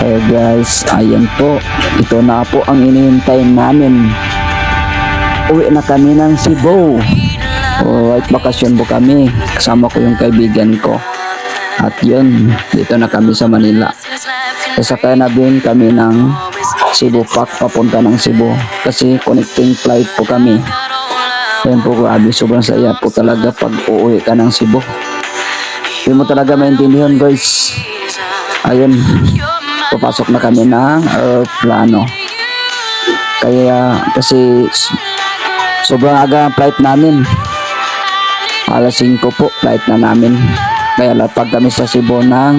Hey guys, ayan po. Ito na po ang inihintay namin. Uwi na kami ng Cebu. Alright, bakasyon po kami. Kasama ko yung kaibigan ko. At yun, dito na kami sa Manila. Sasakay na din kami ng Cebu Park papunta ng Cebu. Kasi connecting flight po kami. Ayun po, grabe. Sobrang saya po talaga pag uuwi ka ng Cebu. Hindi mo talaga maintindihan guys. Ayun, papasok na kami ng aeroplano. Kaya kasi sobrang aga ang flight namin. Alas 5 po flight na namin. Kaya lapag kami sa Cebu ng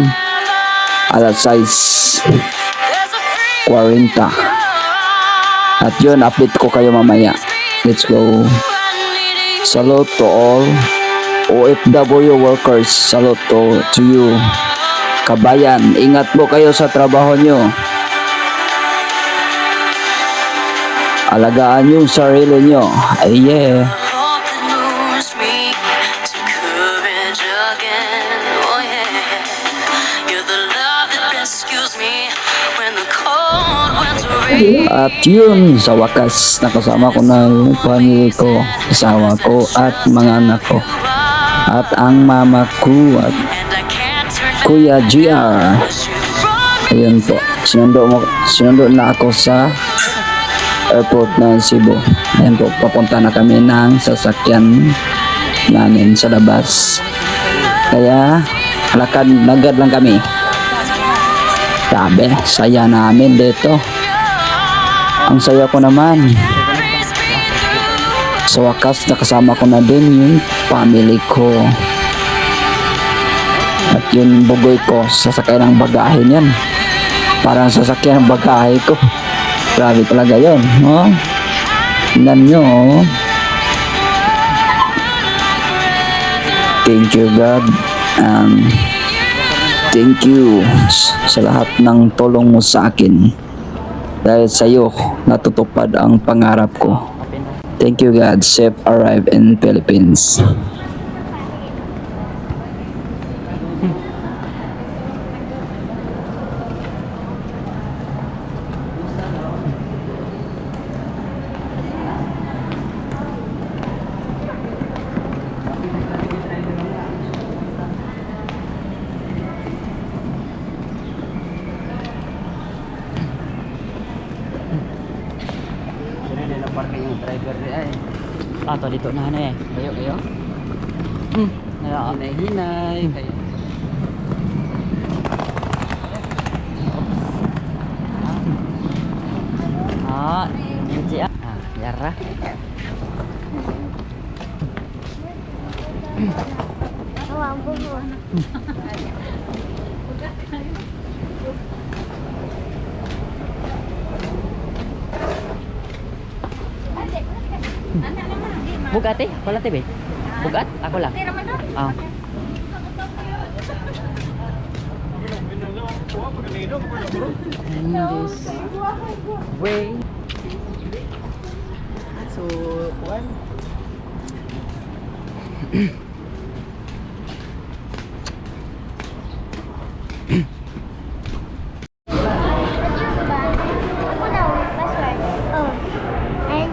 alas 6. 40. At yun, update ko kayo mamaya. Let's go. Salute to all OFW workers. Salute to, to you. Kabayan, ingat po kayo sa trabaho nyo. Alagaan yung sarili nyo. Ay, yeah. At yun, sa wakas, nakasama ko na yung family ko, asawa ko, at mga anak ko. At ang mama ko at Kuya GR. Ayun po, sinundo, mo, sinundo na ako sa airport ng Cebu. Ayun po, papunta na kami ng sasakyan namin sa labas. Kaya, lakad nagad lang kami. Sabi, saya namin dito. Ang saya ko naman. Sa wakas, nakasama ko na din yung family ko. Yung bugoy ko, sasakay ng bagahe niyan. Parang sasakyan ng bagahe ko. Grabe talaga yun. Oh. Tingnan nyo. Oh. Thank you God. Um, thank you sa lahat ng tulong mo sa akin. Dahil sa iyo, natutupad ang pangarap ko. Thank you God. Safe arrive in Philippines. Ato dito na na eh. Kayo kayo. Hmm. Naya, Hinay-hinay kayo. ah, hindi ah. Ah, yara. Bugat eh, wala tibe. Bugat? Ako lang. Ah. And this way. So, one. Ako daw, password. Oh. And...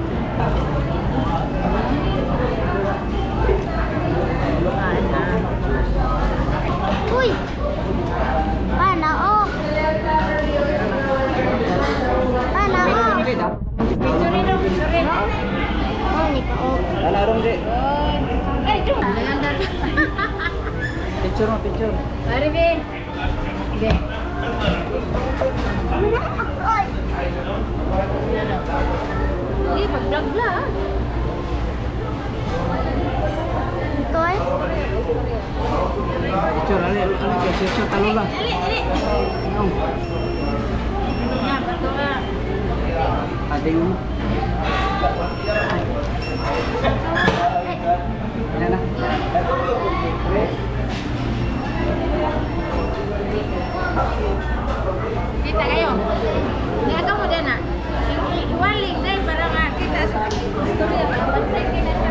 Uy! Pana, oh! Pana, oh! Oh, ni pa, oh. Lalarong di. Picture mo, picture. Ito eh. Picture, ali, ali, ali, picture, talo lang. Ano? Ating mo. Yan na. Kita kayo. Niaga mo din ah. Iwalik din para makita sa istorya. Basta kinasa.